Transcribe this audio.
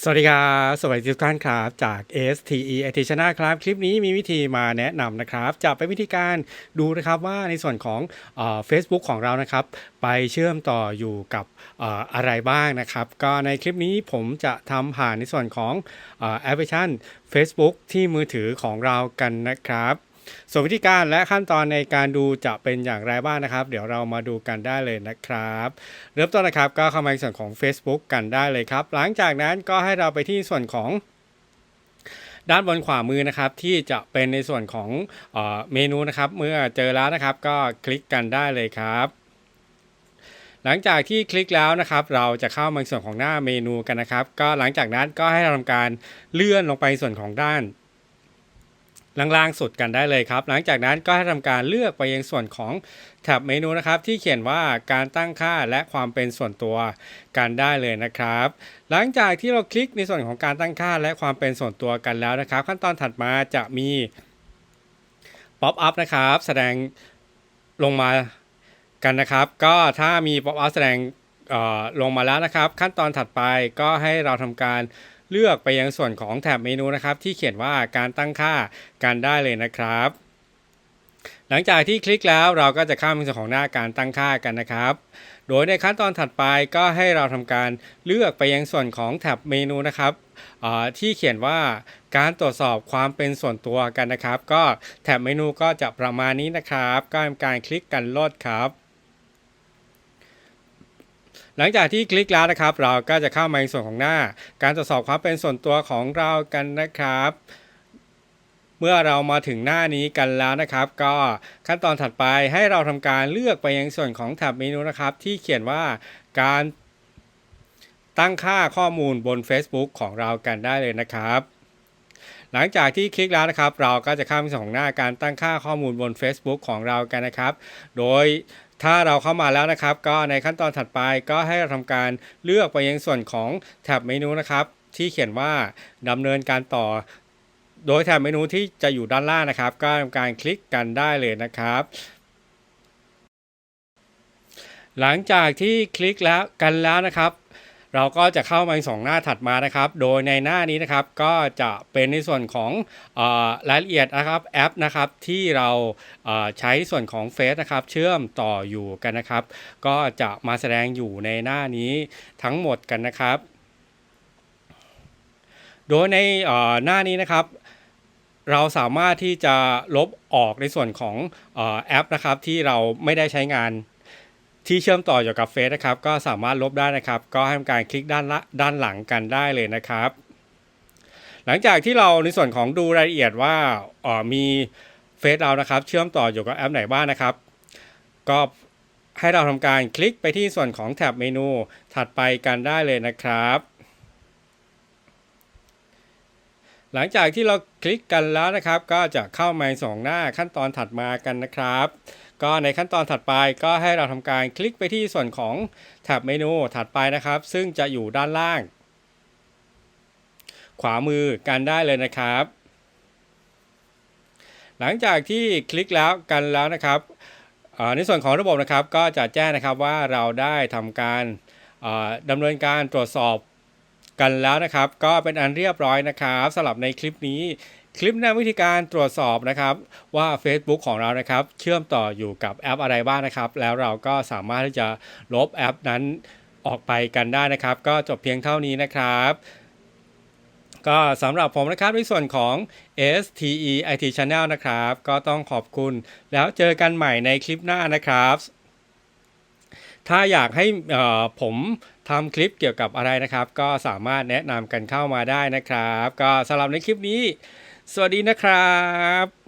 สวัสดีครับสวัสดีทุกท่านครับ จาก STE IT Channel ครับ คลิปนี้มีวิธีมาแนะนำนะครับ จะเป็นวิธีการดูนะครับว่าในส่วนของเอ่อ Facebook ของเรานะครับ ไปเชื่อมต่ออยู่กับออะไรบ้างนะครับ ก็ในคลิปนี้ผมจะทำผ่านในส่วนของอแอปพลิเคชัน Facebook ที่มือถือของเรากันนะครับ ส่วนวิธีการและขั้นตอนในการดูจะเป็นอย่างไรบ้างนะครับ เดี๋ยวเรามาดูกันได้เลยนะครับ เริ่มต้นนะครับก็เข้ามาในส่วนของ Facebook กันได้เลยครับ หลังจากนั้นก็ให้เราไปที่ส่วนของด้านบนขวามือนะครับที่จะเป็นในส่วนของเออเมนูนะครับ เมื่อเจอแล้วนะครับก็คลิกกันได้เลยครับหลังจากที่คลิกแล้วนะครับ เราจะเข้ามาในส่วนของหน้าเมนูกันนะครับ ก็หลังจากนั้นก็ให้เราทำการเลื่อนลงไปส่วนของด้าน ล่างๆสุดกันได้เลยครับ หลังจากนั้นก็ให้ทำการเลือกไปยังส่วนของแท็บเมนูนะครับ ที่เขียนว่าการตั้งค่าและความเป็นส่วนตัวกันได้เลยนะครับ หลังจากที่เราคลิกในส่วนของการตั้งค่าและความเป็นส่วนตัวกันแล้วนะครับ ขั้นตอนถัดมาจะมีป๊อปอัพนะครับ แสดงลงมากันนะครับ ก็ถ้ามีป๊อปอัพแสดงลงมาแล้วนะครับ ขั้นตอนถัดไปก็ให้เราทำการ เลือกไปยังส่วนของแถบเมนูนะครับ ที่เขียนว่าการตั้งค่ากันได้เลยนะครับ หลังจากที่คลิกแล้วเราก็จะข้ามไปส่วนของหน้าการตั้งค่ากันนะครับ โดยในขั้นตอนถัดไปก็ให้เราทำการเลือกไปยังส่วนของแท็บเมนูนะครับที่เขียนว่าการตรวจสอบความเป็นส่วนตัวกันนะครับ ก็แท็บเมนูก็จะประมาณนี้นะครับ ก็ทำการคลิกกันโลดครับ หลังจากที่คลิกแล้วนะครับ เราก็จะเข้ามาในส่วนของหน้า การตรวจสอบความเป็นส่วนตัวของเรากันนะครับ เมื่อเรามาถึงหน้านี้กันแล้วนะครับ ก็ขั้นตอนถัดไปให้เราทำการเลือกไปยังส่วนของแท็บเมนูนะครับ ที่เขียนว่าการตั้งค่าข้อมูลบน Facebook ของเรากันได้เลยนะครับ หลังจากที่คลิกแล้วนะครับ เราก็จะเข้าไปส่วนของหน้าการตั้งค่าข้อมูลบน Facebook ของเรากันนะครับ โดย ถ้าเราเข้ามาแล้วนะครับ ก็ในขั้นตอนถัดไปก็ให้เราทำการเลือกไปยังส่วนของแท็บเมนูนะครับ ที่เขียนว่าดำเนินการต่อ โดยแถบเมนูที่จะอยู่ด้านล่างนะครับ ก็ทำการคลิกกันได้เลยนะครับหลังจากที่คลิกแล้วกันแล้วนะครับ เราก็จะเข้ามาในสองหน้าถัดมานะครับ โดยในหน้านี้นะครับก็จะเป็นในส่วนของอรายละเอียดนะครับแอปนะครับที่เราใช้ส่วนของเฟซนะครับเชื่อมต่ออยู่กันนะครับ ก็จะมาแสดงอยู่ในหน้านี้ทั้งหมดกันนะครับ โดยในหน้านี้นะครับเราสามารถที่จะลบออกในส่วนของอแอปนะครับที่เราไม่ได้ใช้งาน ที่เชื่อมต่ออยู่กับเฟซนะครับ ก็สามารถลบได้นะครับ ก็ให้ทำการคลิกด้านละด้านหลังกันได้เลยนะครับ หลังจากที่เราในส่วนของดูรายละเอียดว่าออมีเฟซเรานะครับ เชื่อมต่ออยู่กับแอปไหนบ้างนะครับ ก็ให้เราทำการคลิกไปที่ส่วนของแท็บเมนูถัดไปกันได้เลยนะครับ หลังจากที่เราคลิกกันแล้วนะครับ ก็จะเข้ามาสองหน้าขั้นตอนถัดมากันนะครับ ก็ในขั้นตอนถัดไปก็ให้เราทำการคลิกไปที่ส่วนของแท็บเมนูถัดไปนะครับ ซึ่งจะอยู่ด้านล่าง ขวามือกันได้เลยนะครับ หลังจากที่คลิกแล้วกันแล้วนะครับในส่วนของระบบนะครับก็จะแจ้งนะครับว่าเราได้ทำการดำเนินการตรวจสอบ กันแล้วนะครับ ก็เป็นอันเรียบร้อยนะครับสำหรับในคลิปนี้ คลิปแนะวิธีการตรวจสอบนะครับ ว่า Facebook ของเรานะครับ เชื่อมต่ออยู่กับแอปอะไรบ้างนะครับ แล้วเราก็สามารถที่จะลบแอปนั้นออกไปกันได้นะครับ ก็จบเพียงเท่านี้นะครับก็สำหรับผมนะครับในส่วนของ STE IT Channel นะครับ ก็ต้องขอบคุณ แล้วเจอกันใหม่ในคลิปหน้านะครับ ถ้าอยากให้ผมทำคลิปเกี่ยวกับอะไรนะครับ ก็สามารถแนะนำกันเข้ามาได้นะครับ ก็สำหรับในคลิปนี้ สวัสดีนะครับ